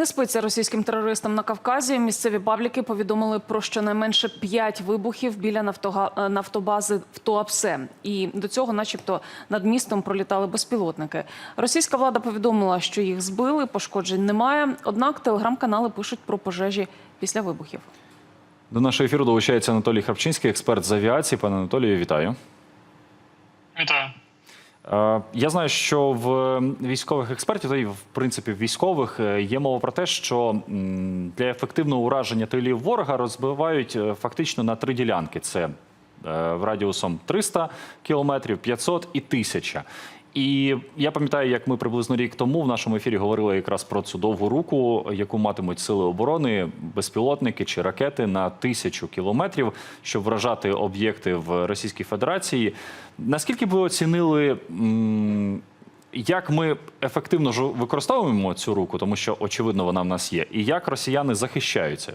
Не спиться російським терористам на Кавказі. Місцеві пабліки повідомили про щонайменше п'ять вибухів біля е, нафтобази в Туапсе. І до цього, начебто, над містом пролітали безпілотники. Російська влада повідомила, що їх збили, пошкоджень немає. Однак телеграм-канали пишуть про пожежі після вибухів. До нашого ефіру долучається Анатолій Храпчинський, експерт з авіації. Пане Анатолію, вітаю. Вітаю. Е, Я знаю, що в військових експертів, та й в принципі військових, е, є мова про те, що для ефективного ураження тилів ворога розбивають е, фактично на три ділянки: це радіусом 300 кілометрів, 500 і 1000. І я пам'ятаю, як ми приблизно рік тому в нашому ефірі говорили якраз про цю довгу руку, яку матимуть сили оборони, безпілотники чи ракети на тисячу кілометрів, щоб вражати об'єкти в Російській Федерації. Наскільки б ви оцінили, як ми ефективно використовуємо цю руку, тому що очевидно вона в нас є, і як росіяни захищаються?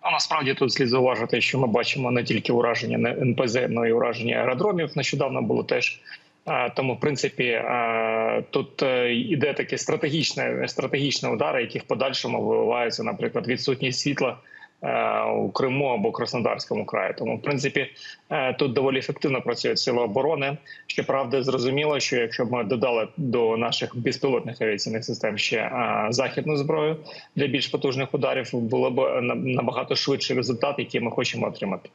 А насправді тут слід зауважити, що ми бачимо не тільки ураження НПЗ, але й ураження аеродромів. Нещодавно було теж. Тому, в принципі, тут е, іде такі стратегічні, стратегічні удари, які в подальшому виливаються, наприклад, відсутність світла е, у Криму або Краснодарському краї. Тому, в принципі, е, тут доволі ефективно працюють сили оборони. Щоправда, зрозуміло, що якщо б ми додали до наших безпілотних авіаційних систем ще західну зброю для більш потужних ударів, було б на- набагато швидший результат, який ми хочемо отримати.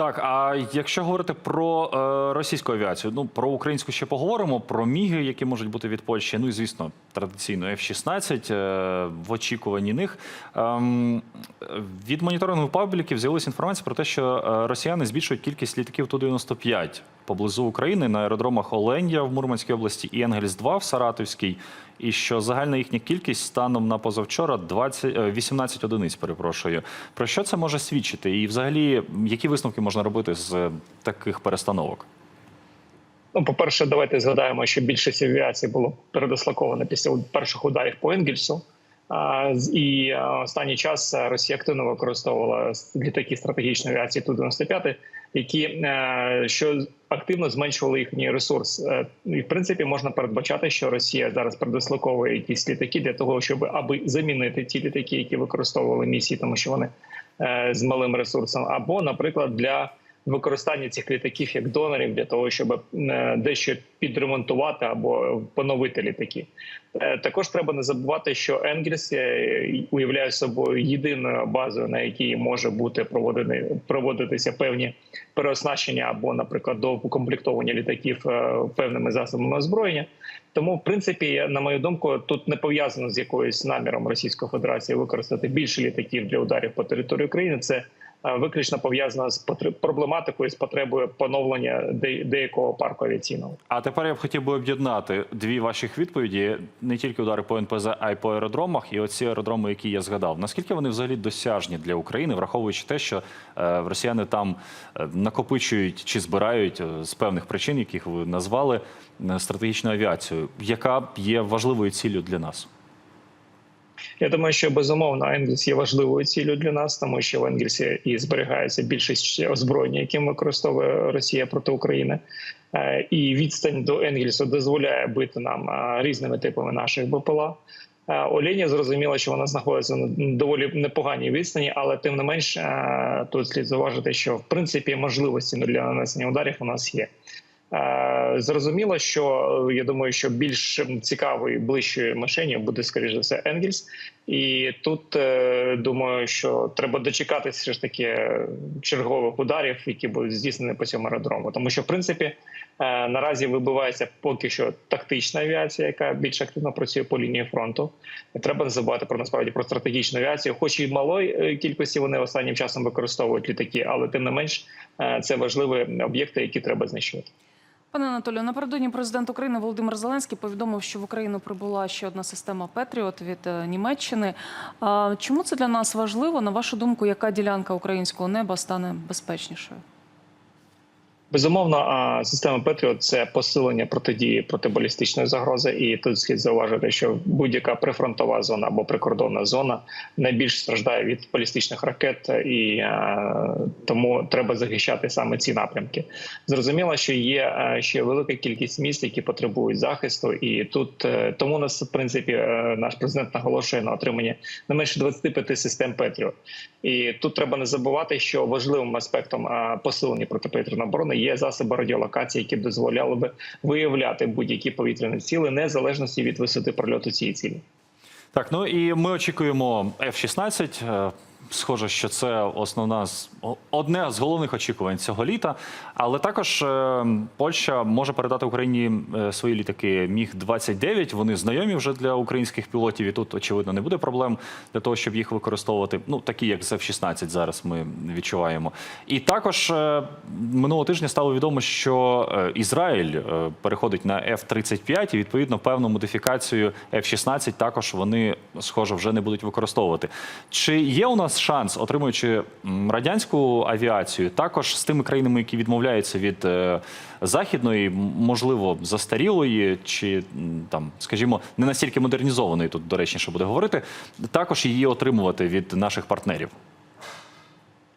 Так, а якщо говорити про е, російську авіацію, ну про українську ще поговоримо, про міги, які можуть бути від Польщі. Ну і звісно, традиційно F-16 е, в очікуванні них. Ем, від моніторингу пабліків з'явилася інформація про те, що е, росіяни збільшують кількість літаків Ту-95 поблизу України на аеродромах Оленя в Мурманській області і Енгельс-2 в Саратовській. І що загальна їхня кількість станом на позавчора 20, е, 18 одиниць. Перепрошую. Про що це може свідчити? І, взагалі, які висновки можна робити з е, таких перестановок? Ну, по-перше, давайте згадаємо, що більшість авіації було передислоковано після перших ударів по Енгельсу. І останній час а, Росія активно використовувала літаки стратегічної авіації Ту-95, які е, що активно зменшували їхній ресурс. Е, І в принципі можна передбачати, що Росія зараз передислоковує якісь літаки для того, щоб аби замінити ті літаки, які використовували місії, тому що вони е, з малим ресурсом, або, наприклад, для використання цих літаків як донорів для того, щоб е, дещо підремонтувати або поновити літаки. Е, Також треба не забувати, що Енгельс е, уявляє собою єдиною базою, на якій може бути проводені проводитися певні переоснащення або, наприклад, доукомплектовування літаків певними засобами озброєння. Тому, в принципі, на мою думку, тут не пов'язано з якоюсь наміром Російської Федерації використати більше літаків для ударів по території України. Це виключно пов'язано з проблематикою з потребою поновлення деякого парку авіаційного. А тепер я б хотів би об'єднати дві ваших відповіді: не тільки удари по НПЗ, а й по аеродромах. І оці аеродроми, які я згадав. Наскільки вони взагалі досяжні для України, враховуючи те, що е, росіяни там е, накопичують чи збирають е, з певних причин, яких ви назвали, е, стратегічну авіацію, яка є важливою ціллю для нас? Я думаю, що безумовно Енгельс є важливою ціллю для нас, тому що в Енгельсі і зберігається більшість озброєння, яким використовує Росія проти України. Е, І відстань до Енгельсу дозволяє бити нам е, різними типами наших БПЛА. Е, Олені зрозуміло, що вона знаходиться на доволі непоганій відстані, але тим не менш тут слід зауважити, що в принципі можливості для нанесення ударів у нас є. Е, Зрозуміло, що е, я думаю, що більш цікавою ближчою мишенью буде скоріш за все Енгельс, і тут е, думаю, що треба дочекатися все ж таки чергових ударів, які будуть здійснені по цьому аеродрому. Тому що в принципі наразі вибивається поки що тактична авіація, яка більш активно працює по лінії фронту. Треба не забувати про насправді про стратегічну авіацію, хоч і малої кількості вони останнім часом використовують літаки, але тим не менш це важливі об'єкти, які треба знищувати. Пане Анатолію, напередодні президент України Володимир Зеленський повідомив, що в Україну прибула ще одна система Петріот від е, Німеччини. Чому це для нас важливо? На вашу думку, яка ділянка українського неба стане безпечнішою? Безумовно, система Петріот це посилення протидії протибалістичної загрози, і тут слід зауважити, що будь-яка прифронтова зона або прикордонна зона найбільш страждає від балістичних ракет, і е, тому треба захищати саме ці напрямки. Зрозуміло, що є е, ще велика кількість міст, які потребують захисту, і тут е, тому нас в принципі наш президент наголошує на отриманні не менше 25 систем Петріот. І тут треба не забувати, що важливим аспектом посилення протиповітряної оборони є засоби радіолокації, які дозволяли би виявляти будь-які повітряні ціли, незалежності від висоти прольоту цієї цілі. Так, ну і ми очікуємо F-16. Схоже, що це основна одне з головних очікувань цього літа. Але також е, Польща може передати Україні е, свої літаки Міг 29 Вони знайомі вже для українських пілотів, і тут очевидно не буде проблем для того, щоб їх використовувати. Ну такі як з F-16 зараз ми відчуваємо. І також е, минулого тижня стало відомо, що Ізраїль переходить на F-35 і відповідно певну модифікацію F-16 також вони схоже вже не будуть використовувати. Чи є у нас шанс, отримуючи радянську авіацію, також з тими країнами, які відмовляються від е, західної, можливо, застарілої, чи там, скажімо, не настільки модернізованої, тут доречніше буде говорити, також її отримувати від наших партнерів?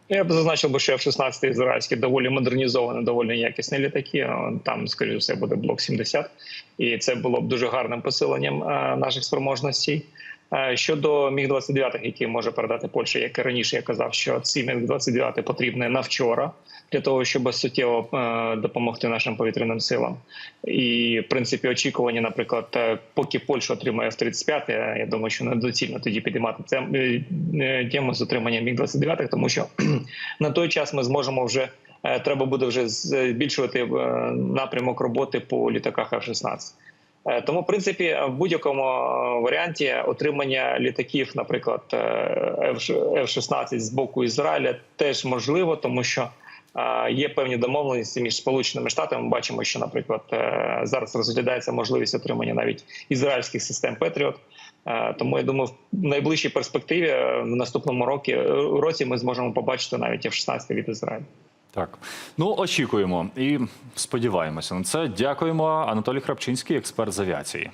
Я б зазначив що F-16 ізраїльські доволі модернізовані, доволі якісні літаки. Там, скоріш за все, буде блок 70. І це було б дуже гарним посиленням е, наших спроможностей. Е, Щодо міг 29 які може передати Польща, як і раніше я казав, що ці міг 29 потрібні на вчора для того, щоб суттєво е, допомогти нашим повітряним силам. І в принципі очікування, наприклад, е, поки Польща отримає F-35, е, я думаю, що недоцільно тоді підіймати це тему з отримання міг 29 тому що на той час ми зможемо вже. Треба буде вже збільшувати напрямок роботи по літаках F-16. Е, Тому, в принципі, в будь-якому е, варіанті отримання літаків, наприклад, е, F- F-16 з боку Ізраїля, теж можливо, тому що е, є певні домовленості між Сполученими Штатами. Ми бачимо, що, наприклад, е, зараз розглядається можливість отримання навіть ізраїльських систем Петріот. Е, Тому я думаю, в найближчій перспективі е, в наступному році ми зможемо побачити навіть F-16 від Ізраїлю. Так, ну очікуємо і сподіваємося на це. Дякуємо, Анатолій Храпчинський, експерт з авіації.